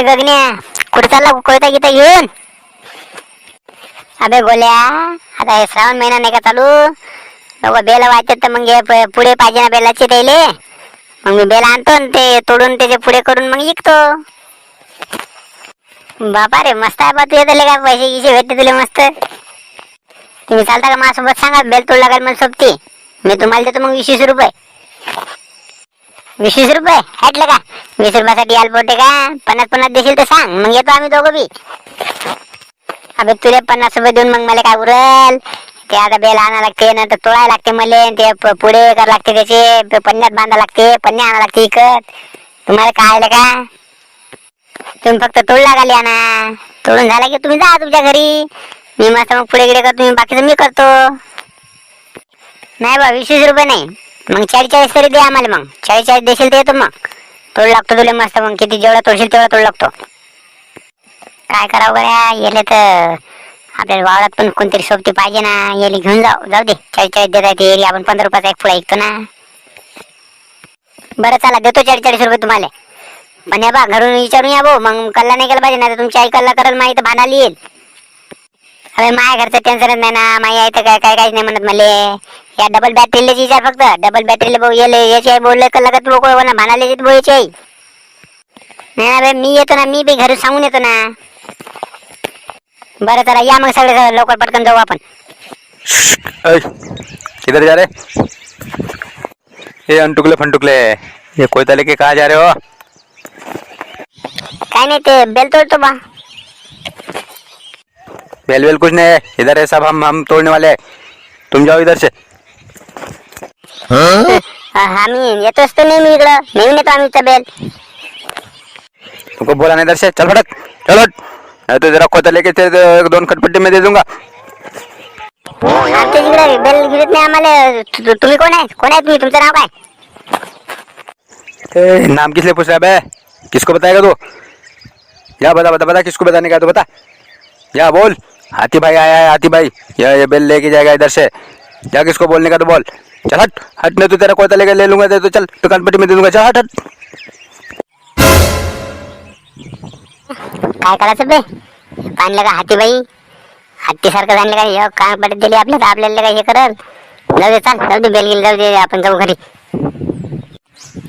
ए गगन्या चालला कोयता गीता घेऊन? अबे गोल्या आता हे श्रावण महिना नाही का चालू? लोक बेल वाचत तर मग हे पुढे पाहिजे ना बेलाचे त्याले मग मी बेल आणतो आणि ते तोडून त्याचे पुढे करून मग विकतो. बापा रे मस्त आहे बा तू येतले का पैसे गिसे भेटते तुला मस्त? तुम्ही चालता का माझ्यासोबत? सांगा बेल तोड लागेल मला सोबती? मी तुम्हाला देतो मग वीस वीस रुपये. वीस वीस रुपये. हटलं का? वीस रुपयासाठी याल पोटे का? पन्नास पन्नास देशील तर सांग. मग येतो आम्ही दोघं बी. अबे तुले पन्नास रुपये देऊन मग मला काय उरल? ते आता बेल आणा लागते नंतर तोडायला लागते मला ते पुढे कर लागते त्याचे. पन्न्यात बांधा लागते पन्न्या आणा लागते इकत. तुम्हाला काय आलं का? तुम्ही फक्त तोड लागाली आणा तोडून झाला की तुम्ही जा तुमच्या घरी. मी मस्त मग पुढे गिडे करतो मी बाकीचं मी करतो. नाही बा वीस वीस रुपये नाही. मग चाळीस चाळीस तरी दे आम्हाला मग. चाळीस चाळीस देशील ते येतो मग. तोड लागतो तुला मस्त मग. किती जेवढा तोडशील तेवढा तोड लागतो. काय करावं गड्या येले तर आपल्याला वावरात पण कोणतरी सोबती पाहिजे ना. येली घेऊन जाऊ. जाऊ दे. चाळीस चाळीस देता येते एरी आपण पंधरा रुपयाचा एक फुला ऐकतो ना. बरं चला. देतो चाळीस चाळीस रुपये तुम्हाला. पण या बा घरून विचारून या भाऊ. मग कल्ला नाही केला पाहिजे. ना तुमची आई कल्ला करल. माहिती तर भांडायला येईल. अरे माझ्या घरचं टेन्शनच नाही ना. माझी आई तर काय काय काहीच नाही म्हणत मले. या डबल बॅटरीला विचार फक्त. डबल बॅटरीला भाऊ येले याची आई बोलले का तू लोक ना भांडायला येते भाऊ याची आई. नाही बे, मी येतो ना. मी बी घरी सांगून येतो ना. बरं चला या मग सगळे लवकर पटकन जाऊ आपण. किधर जा रहे ये अनटुकले फंटुकले. ये कोयता लेके कहा जा रहे हो? काय नाही ते बेल तोडतो बा. बेल वेल कुछ नहीं है इधर है सब हम हम तोड़ने वाले हैं। तुम जाओ इधर से। हा, आम्ही येतोच तर नेहमी इकडं नेहमी येतो आम्ही इथं बेल तुमको बोला नहीं इधर से चल फटक चलो नहीं तो जरा कोयता लेके तेरे एक दोन खटपट्टी में दे दूंगा। आमच्या बेल गिरत नाही आम्हाला तु- तु- तुम्ही कोण आहे कोण आहे तुम्ही? तुमचं नाव काय? ए, नाम किस लिए पूछ रहा है बे? किसको बताएगा तू? या बता बता बता किसको बताने का है तू बता। या बोल। हाथी भाई आया है हाथी भाई यह ये बेल लेके जाएगा इधर से। जा किसको बोलने का तो बोल? चल हट हट नहीं तो तेरा कोयता लेकर ले लूंगा तो चल दुकान पट्टी में दे दूंगा। चल हट हट। काय करायचं बे पाणलं का हाती बाई हत्ती सारखं झालं का हे काय पडत दिली आपल्या तर आपल्याला काय हे करल। जाऊ दे चाल जाऊ दे बेल गेली जाऊ दे आपण जाऊ घरी।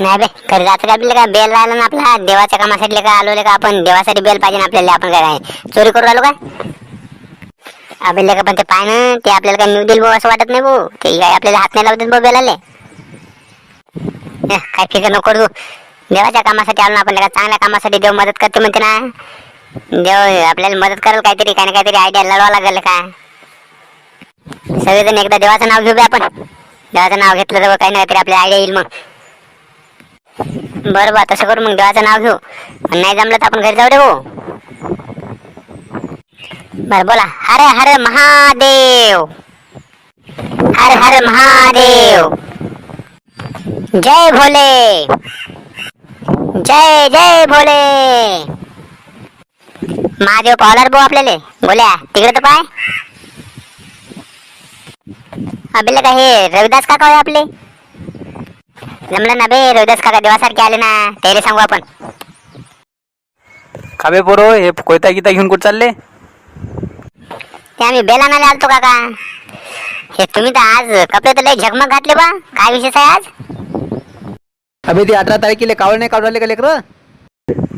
नाही बे घरी जायचं का आपल्याला काय बेल राहिला ना आपला देवाच्या कामासाठी का आलो का आपण देवासाठी बेल पाहिजे ना आपल्याला आपण काय काय? चोरी करू आलो का आपल्याला का पण ते पाय ना ते आपल्याला काय न्यू दिल भाऊ असं वाटत नाही भाऊ. ते काय आपल्याला हात नाही लावतात भाऊ बेलाले काय फिकर नको तू. देवाच्या कामासाठी आलो ना आपण चांगल्या कामासाठी देव मदत करते म्हणते ना. देव आपल्याला मदत करेल काहीतरी काही ना काहीतरी आयडिया लढवा लागेल का? सगळेजण एकदा देवाचं नाव घेऊ आपण. देवाचं नाव घेतलं तर काही ना काहीतरी आपल्याला आयडिया येईल मग. बरं बा तसं करू मग देवाचं नाव घेऊ. नाही जमलं तर आपण घरी जाऊ रे भाऊ. बर बोला. हर हर महादेव. हर हर महादेव. जय भोले. जय जय भोले. महादेव पावलार भाऊ आपल्याला. बोल्या तिकडे तर पाय. आपल्याला काय हे रविदास काका होय आपले? जमलं ना बे रविदास काका देवासारखे आले ना. त्याला सांगू आपण. खाबे पोरो हे कोयता गीता घेऊन कुठं चालले? ते आम्ही बेलानाला आलतो काका. हे तुम्ही तर आज कपडे तर लय झगमग घातले बा. काय विशेष आहे आज? अबे ती अठरा तारखेला कावड नाही काढून राहिले का लेकर?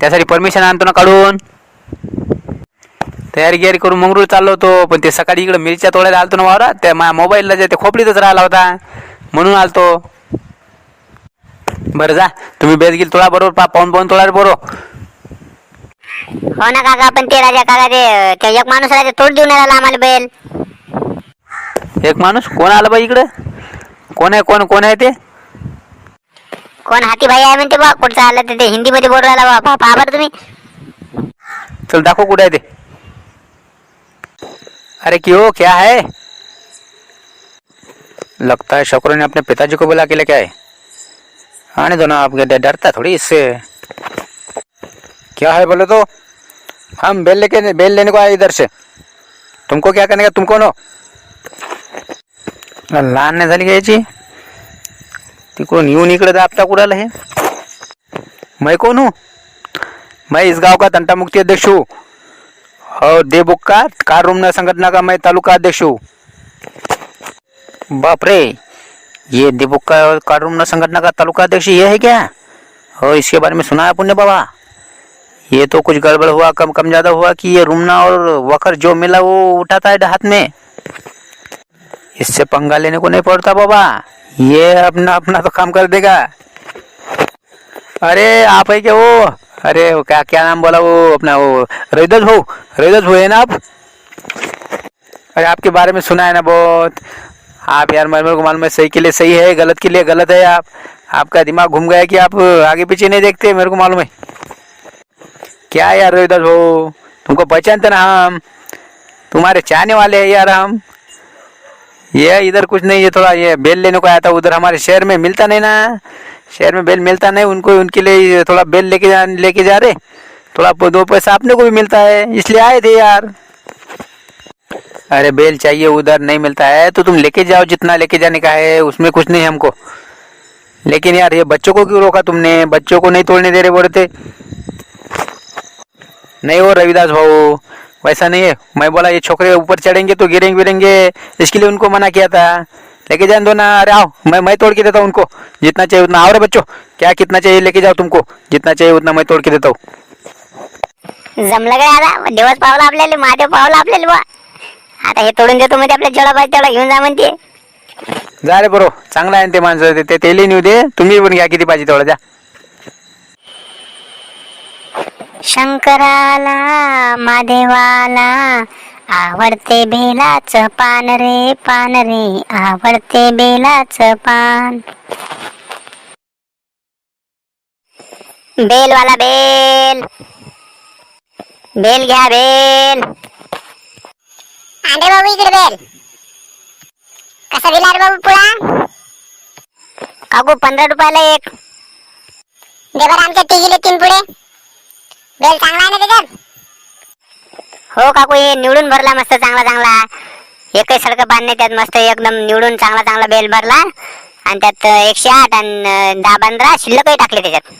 त्यासाठी परमिशन आणतो ना काढून. तयारी गियारी करून मंगरूळ चाललो होतो पण ते सकाळी इकडे मिरच्या तोडायला आलतो ना वावरात. त्या माझ्या मोबाईलला जे ते खोपडीतच राहिला होता. म्हणून आलतो. बरं जा तुम्ही बेस गिल तोडा बरोबर पा पाऊन पाऊन तोडा रे बरोबर. हो ना काका पण ते राजा काका ते ते एक माणूस राजा तोड देऊन राहिला आम्हाला बेल. एक माणूस? कोण आला बा इकडं? कोण आहे कोण कोण आहे ते? कोण हाती भाई आहे म्हणते बा कुठचं आलं ते- ते हिंदी मध्ये बोल राहिला बा पहा- पहा बरं तुम्ही. चल दाखव कुठे आहे ते. अरे क्यों क्या है? लगता है शकरों ने अपने पिताजी को बुला के लेके आए। आने दो ना आप डरता थोड़ी इससे। क्या है बोले तो? हम बेल लेके, बेल लेने को आए इधर से। तुमको क्या करने का, तुम कौन हो? लहान झाली का याची तिकडून येऊन इकडे दाबता कुडाला हे। मै कोण हो? मैं इस गाँव का तंटा मुक्ति अध्यक्ष हूँ। और देवबुक का कार रूम संगठन का मैं तालुका अध्यक्ष हूँ। बाप रे, ये देवबुक का कार रूम संगठन का तालुका अध्यक्ष ये है क्या? और इसके बारे में सुना है पुण्य बाबा? ये तो कुछ गड़बड़ हुआ, कम कम ज़्यादा हुआ कि ये रूमना और वकर जो मिला वो उठाता है हाथ में। इससे पंगा लेने को नहीं पड़ता बाबा। ये अपना अपना तो काम कर देगा। अरे, आप है क्या वो? अरे, वो क्या क्या नाम बोला वो अपना वो? रविदास भाऊ रविदास भाऊ है ना आप? अरे, आपके बारे में सुना है ना बहुत। आप यार मेरे को मालूम है, सही के लिए सही है, गलत के लिए गलत है आप। आपका दिमाग घूम गया कि आप आगे पीछे नहीं देखते, मेरे को मालूम है। क्या यार रविदास भाऊ तुमको पहचानते ना हम। तुम्हारे चाहने वाले हैं यार हम। ये इधर कुछ नहीं, ये थोड़ा ये बेल लेने को आया था, उधर हमारे शहर में मिलता नहीं ना। शहर में बेल मिलता नहीं, उनको, उनके लिए थोड़ा बेल लेके जा लेके जा रहे। थोड़ा दो पैसा अपने को भी मिलता है, इसलिए आए थे यार। अरे बेल चाहिए, उधर नहीं मिलता है तो तुम लेके जाओ, जितना लेके जाने का है, उसमें कुछ नहीं हमको। लेकिन यार ये बच्चों को क्यों रोका तुमने? बच्चों को नहीं तोड़ने दे रहे बोले थे। नहीं वो रविदास भाऊ वैसा नहीं है। मैं बोला ये छोकरे ऊपर चढ़ेंगे तो गिरेंगे गिरेंगे। इसके लिए उनको मना किया था। लेके जाने दो ना अरे आओ मैं मैं तोड़ के देता हूँ उनको। जितना चाहिए उतना। आओ रे बच्चों क्या कितना चाहिए लेके जाओ तुमको? जितना चाहिए उतना मैं तोड के देता हूँ। जमलं काय आता देवच पावला आपल्याला महादेव पावला आपल्याला बुवा. आता हे तोडून देतो म्हणजे आपल्या जेवढा पाहिजे तेवढा घेऊन जा म्हणते. जा रे बरो चांगला आहे ना ते माणसं ते- ते तेली नेऊ दे. तुम्ही पण घ्या किती पाहिजे तेवढं द्या शंकराला महादेवाला. आवडते बेलाच पान रे पान रे. आवडते बेलाच पान. बेलवाला बेल. बेल घ्या बेल. आंडे बाबू इकडे बेल. कसा दिला रे बाबू पुळा? काकू पंधरा रुपयाला एक. दे बरं आमच्या तिघीले तीन पुढे. बेल चांगला आहे ना त्याच्यात हो काकू हे निवडून भरला मस्त चांगला चांगला. एकही सडक बांधणे त्यात मस्त एकदम निवडून चांगला चांगला बेल भरला. आणि त्यात एकशे आठ आणि दहा पंधरा शिल्लकही टाकले त्याच्यात.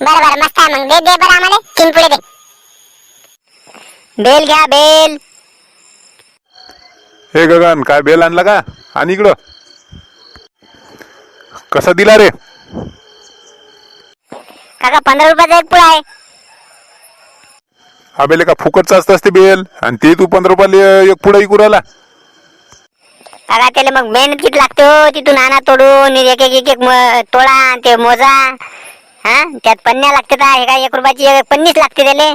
बरं बरं मस्त आहे मग. दे दे बरं आम्हाला. तीन पुढे दे. बेल घ्या बेल. हे गगन काय बेल आणला का? आणि इकडं. कसा दिला रे? काका पंधरा रुपयाचा एक पुढा आहे. हा बेल का फुकटचा असतं असते बेल? आणि ते तू पंधरा रुपयाला एक पुढे इकू राहिला काका त्याला मग मेहनत किती लागते हो? तिथून आणा तोडून एक एक एक एक म- तोडा आणि ते मोजा. हा? त्यात पन्न्या लागते हे? काय एक रुपयाची एक पन्नीस लागते त्याले?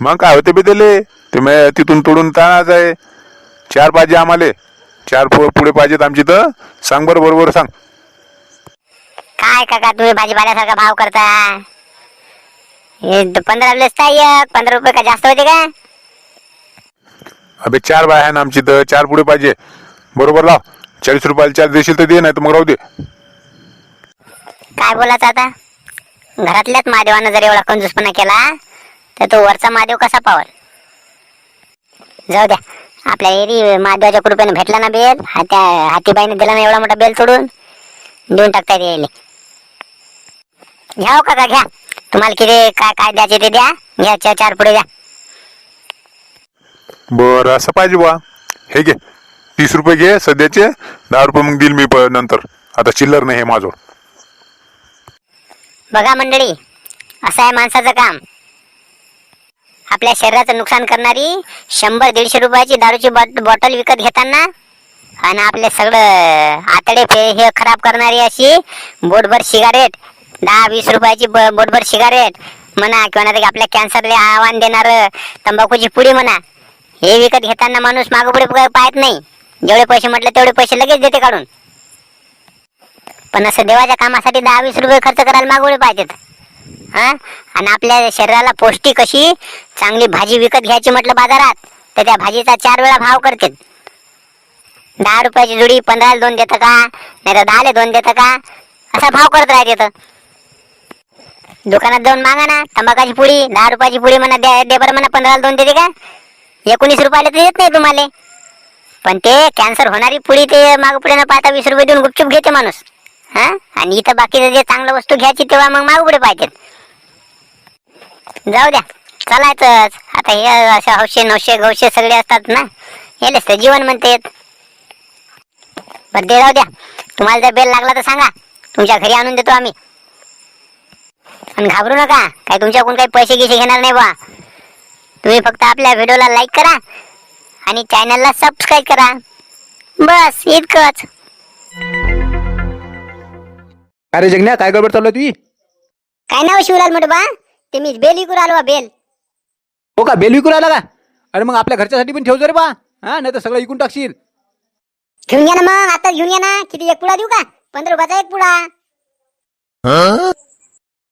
मग काय होते बे त्याले? ते मी तिथून तोडून ताणाच आहे चार पाहिजे आम्हाला. चार पु- पुढे पाहिजेत आमची तर. सांग बरं बरोबर सांग. काय काका तुम्ही भाजीपाल्यासारखा भाव करता? हे पंधरा लसता एक पंधरा रुपये का जास्त होते का अबे चार बाय आहे ना आमची तर चार पुढे पाहिजे. बरोबर लाव. चाळीस रुपयाला चार देशील तर दे नाही तर मग राहू दे. काय बोलायचं आता? घरातल्याच महादेवानं जर एवढा कंजूसपणा केला तर तो वरचा महादेव कसा पावल जाऊ द्या. आपल्या एरी महादेवाच्या कृपेने भेटला ना बेल हा त्या हातीबाईने दिला ना एवढा मोठा बेल सोडून. देऊन टाकता येईल घ्या हो काका घ्या. तुम्हाला किती काय काय द्यायचे ते द्या. घ्या चार चार पुढे द्या. बरं असं पाहिजे बा हे घे. तीस रुपये घे सध्याचे. दहा रुपये मग देईल मी प- नंतर. आता चिल्लर नाही हे माझं बघा मंडळी असं आहे माणसाचं काम. आपल्या शरीराचं नुकसान करणारी शंभर दीडशे रुपयाची दारूची बॉट बॉटल विकत घेताना आणि आपले सगळं आतडे फे हे खराब करणारी अशी बोटभर सिगारेट दहा वीस रुपयाची बोटभर सिगारेट म्हणा किंवा नाही आपल्या कॅन्सरला आव्हान देणार तंबाखूची पुडी म्हणा हे विकत घेताना माणूस मागं पुढे पाहत नाही. जेवढे पैसे म्हटले तेवढे पैसे लगेच देते काढून. पण असं देवाच्या कामासाठी दहा वीस रुपये खर्च करायला मागवले पाहिजेत. हा? आणि आपल्या शरीराला पौष्टिक अशी चांगली भाजी विकत घ्यायची म्हटलं बाजारात तर त्या भाजीचा चार वेळा भाव करते दहा रुपयाची जुडी पंधराला दोन देतं का? नाही तर दहाला दोन देतं का? असा भाव करत राहते तर. दुकानात जाऊन मागा ना. तंबाखाची पुडी दहा रुपयाची पुडी म्हणा दे दे बरं म्हणा पंधराला दोन देते का? एकोणीस रुपयाला तर येत नाही तुम्हाला. पण ते कॅन्सर होणारी पुडी ते माग पुढे न पाहता वीस रुपये देऊन गुपचूप घेते माणूस. हा? आणि इथं बाकीचं जे चांगलं वस्तू घ्यायची तेव्हा मग माग पुढे पाहिजेत जाऊ द्या. चालायचंच आता हे अशा हौशे नवशे गवशे सगळे असतात ना. हेलेच तर जीवन म्हणते. बरं ते जाऊ द्या. तुम्हाला जर बेल लागला तर सांगा. तुमच्या घरी आणून देतो आम्ही. आणि घाबरू नका. काय तुमच्याकडून काही पैसे गिसे घेणार नाही बा तुम्ही फक्त आपल्या व्हिडिओला लाईक करा आणि चॅनलला सबस्क्राईब करा. बस इतकंच. अरे जगण्या काय गडबड चालू तुझी? काय नाव शिवलाल मोठं बा? ते मी बेल विकून आलो बा बेल. हो का बेल विकून आला का? अरे मग आपल्या घरच्यासाठी पण ठेवतो रे बा. हा नाही तर सगळं विकून टाकशील. घेऊन घ्या ना मग आता घेऊन घ्या ना. किती एक पुडा देऊ का? पंधरा रुपयाचा एक पुडा.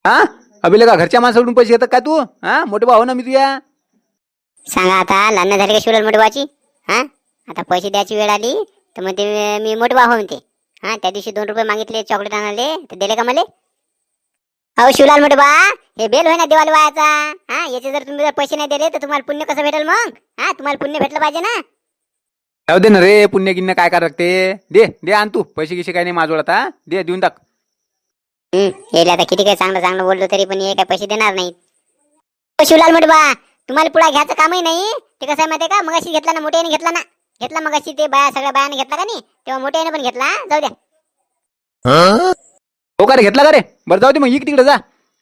हा? अभिले का घरच्या माणसाकडून पैसे घेतात का तू? हा? मोठे भाऊ ना मी तुझ्या. सांगा आता लहान झाली का शिवलाल मोठबाची हा? आता पैसे द्यायची वेळ आली तर मग ते मी मोठबा हो म्हणते. हा त्या दिवशी दोन रुपये मागितले चॉकलेट आणाले तर दिले का मला? अहो शिवलाल मोठबा हे बेल होय ना देवाला वायाचा हा याचे जर तुम्ही जर पैसे नाही दिले तर तुम्हाला पुण्य कसं भेटेल मग? हा तुम्हाला पुण्य भेटलं पाहिजे ना. जाऊ दे ना रे पुण्य गिन्य काय काय लागते? दे दे आण तू. पैसे गिसे काय नाही माझवळ आता. दे देऊन टाक. यायला आता किती काही चांगलं चांगलं बोललो तरी पण हे काय पैसे देणार नाहीत. ओ शिवलाल मोठबा तुम्हाला पुढे घ्यायचं कामही नाही? ते कसं आहे माहितीये का? मगाशी घेतला ना मोठ्याने घेतला ना. घेतला मगाशी ते बाया सगळ्या बायाने घेतला का नाही? तेव्हा मोठ्याने पण घेतला? जाऊ द्या. हो? का रे घेतला का रे? बरं जाऊ दे मग इक तिकडे जा.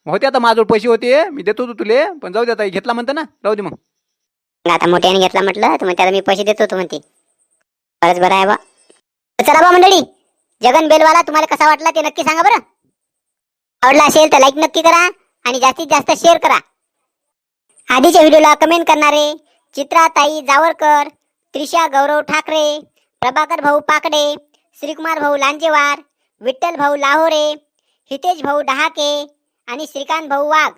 होते आता माझ्याजवळ पैसे होते. मी देतो तू तुले पण जाऊ दे आता घेतला म्हणतं ना. जाऊ दे मग आता मोठ्याने घेतला म्हटलं तर मग त्याला मी पैसे देतो होतो म्हणते. बरंच बरं आहे बा. चला बा मंडळी जगन बेलवाला तुम्हाला कसा वाटला ते नक्की सांगा बरं. आवडला असेल तर लाईक नक्की करा आणि जास्तीत जास्त शेअर करा. आधीच्या व्हिडिओला कमेंट करणारे चित्राताई जावरकर त्रिशा गौरव ठाकरे प्रभाकर भाऊ पाकडे श्रीकुमार भाऊ लांजेवार विठ्ठल भाऊ लाहोरे हितेश भाऊ डहाके आणि श्रीकांत भाऊ वाघ.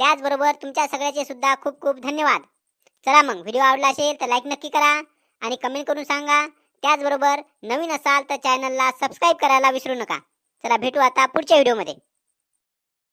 त्याचबरोबर तुमच्या सगळ्याचे सुद्धा खूप खूप धन्यवाद. चला मग व्हिडिओ आवडला असेल तर लाईक नक्की करा आणि कमेंट करून सांगा. त्याचबरोबर नवीन असाल तर चॅनलला सबस्क्राईब करायला विसरू नका. चला भेटू आता पुढच्या व्हिडिओमध्ये